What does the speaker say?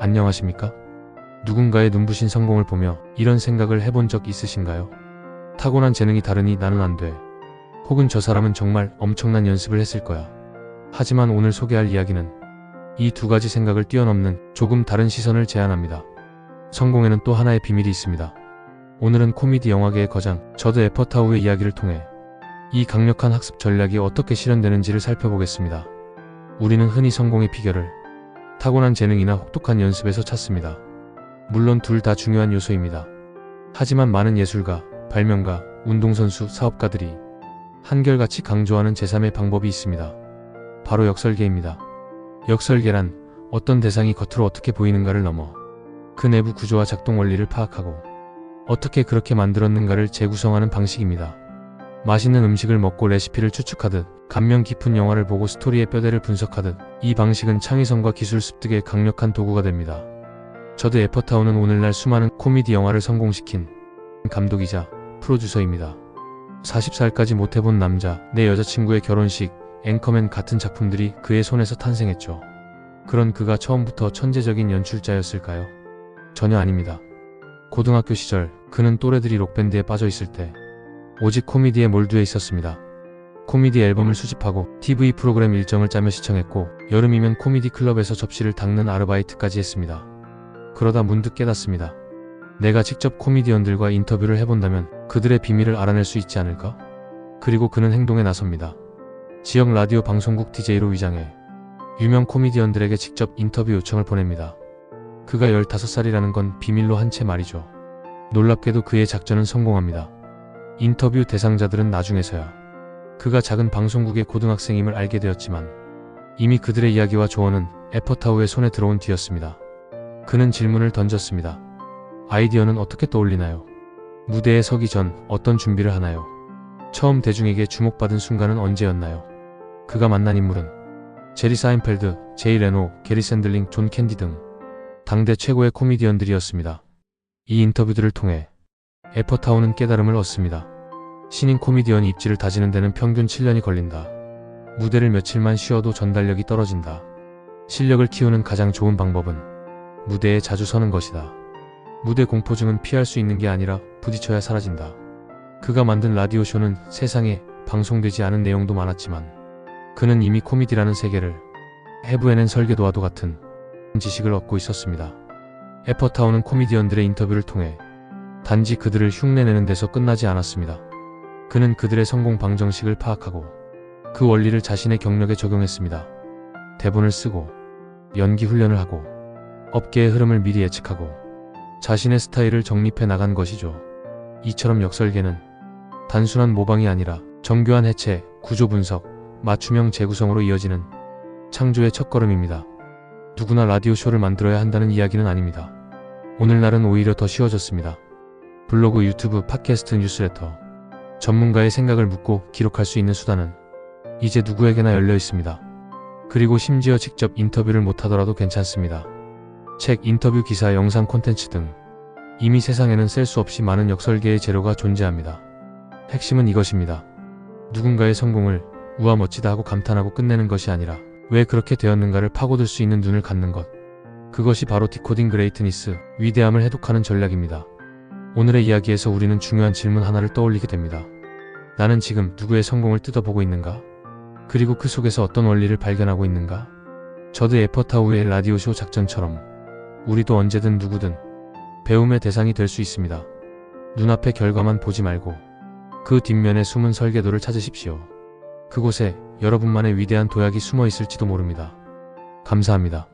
안녕하십니까? 누군가의 눈부신 성공을 보며 이런 생각을 해본 적 있으신가요? 타고난 재능이 다르니 나는 안 돼. 혹은 저 사람은 정말 엄청난 연습을 했을 거야. 하지만 오늘 소개할 이야기는 이 두 가지 생각을 뛰어넘는 조금 다른 시선을 제안합니다. 성공에는 또 하나의 비밀이 있습니다. 오늘은 코미디 영화계의 거장 저드 에퍼타우의 이야기를 통해 이 강력한 학습 전략이 어떻게 실현되는지를 살펴보겠습니다. 우리는 흔히 성공의 비결을 타고난 재능이나 혹독한 연습에서 찾습니다. 물론 둘 다 중요한 요소입니다. 하지만 많은 예술가, 발명가, 운동선수, 사업가들이 한결같이 강조하는 제3의 방법이 있습니다. 바로 역설계입니다. 역설계란 어떤 대상이 겉으로 어떻게 보이는가를 넘어 그 내부 구조와 작동 원리를 파악하고 어떻게 그렇게 만들었는가를 재구성하는 방식입니다. 맛있는 음식을 먹고 레시피를 추측하듯 감명 깊은 영화를 보고 스토리의 뼈대를 분석하듯 이 방식은 창의성과 기술 습득의 강력한 도구가 됩니다. 저드 에퍼타운은 오늘날 수많은 코미디 영화를 성공시킨 감독이자 프로듀서입니다. 40살까지 못해본 남자, 내 여자친구의 결혼식, 앵커맨 같은 작품들이 그의 손에서 탄생했죠. 그런 그가 처음부터 천재적인 연출자였을까요? 전혀 아닙니다. 고등학교 시절 그는 또래들이 록밴드에 빠져 있을 때 오직 코미디에 몰두해 있었습니다. 코미디 앨범을 수집하고 TV 프로그램 일정을 짜며 시청했고 여름이면 코미디 클럽에서 접시를 닦는 아르바이트까지 했습니다. 그러다 문득 깨닫습니다. 내가 직접 코미디언들과 인터뷰를 해본다면 그들의 비밀을 알아낼 수 있지 않을까? 그리고 그는 행동에 나섭니다. 지역 라디오 방송국 DJ로 위장해 유명 코미디언들에게 직접 인터뷰 요청을 보냅니다. 그가 15살이라는 건 비밀로 한 채 말이죠. 놀랍게도 그의 작전은 성공합니다. 인터뷰 대상자들은 나중에서야 그가 작은 방송국의 고등학생임을 알게 되었지만 이미 그들의 이야기와 조언은 에퍼타우의 손에 들어온 뒤였습니다. 그는 질문을 던졌습니다. 아이디어는 어떻게 떠올리나요? 무대에 서기 전 어떤 준비를 하나요? 처음 대중에게 주목받은 순간은 언제였나요? 그가 만난 인물은 제리 사인펠드, 제이 레노, 게리 샌들링, 존 캔디 등 당대 최고의 코미디언들이었습니다. 이 인터뷰들을 통해 에퍼타운은 깨달음을 얻습니다. 신인 코미디언이 입지를 다지는 데는 평균 7년이 걸린다. 무대를 며칠만 쉬어도 전달력이 떨어진다. 실력을 키우는 가장 좋은 방법은 무대에 자주 서는 것이다. 무대 공포증은 피할 수 있는 게 아니라 부딪혀야 사라진다. 그가 만든 라디오쇼는 세상에 방송되지 않은 내용도 많았지만 그는 이미 코미디라는 세계를 해부해낸 설계도와도 같은 지식을 얻고 있었습니다. 에퍼타운은 코미디언들의 인터뷰를 통해 단지 그들을 흉내내는 데서 끝나지 않았습니다. 그는 그들의 성공 방정식을 파악하고 그 원리를 자신의 경력에 적용했습니다. 대본을 쓰고 연기 훈련을 하고 업계의 흐름을 미리 예측하고 자신의 스타일을 정립해 나간 것이죠. 이처럼 역설계는 단순한 모방이 아니라 정교한 해체, 구조 분석, 맞춤형 재구성으로 이어지는 창조의 첫걸음입니다. 누구나 라디오 쇼를 만들어야 한다는 이야기는 아닙니다. 오늘날은 오히려 더 쉬워졌습니다. 블로그, 유튜브, 팟캐스트, 뉴스레터. 전문가의 생각을 묻고 기록할 수 있는 수단은 이제 누구에게나 열려 있습니다. 그리고 심지어 직접 인터뷰를 못하더라도 괜찮습니다. 책, 인터뷰 기사, 영상 콘텐츠 등 이미 세상에는 셀 수 없이 많은 역설계의 재료가 존재합니다. 핵심은 이것입니다. 누군가의 성공을 우와 멋지다 하고 감탄하고 끝내는 것이 아니라 왜 그렇게 되었는가를 파고들 수 있는 눈을 갖는 것. 그것이 바로 디코딩 그레이트니스, 위대함을 해독하는 전략입니다. 오늘의 이야기에서 우리는 중요한 질문 하나를 떠올리게 됩니다. 나는 지금 누구의 성공을 뜯어보고 있는가? 그리고 그 속에서 어떤 원리를 발견하고 있는가? 저드 에퍼타우의 라디오쇼 작전처럼 우리도 언제든 누구든 배움의 대상이 될 수 있습니다. 눈앞의 결과만 보지 말고 그 뒷면에 숨은 설계도를 찾으십시오. 그곳에 여러분만의 위대한 도약이 숨어 있을지도 모릅니다. 감사합니다.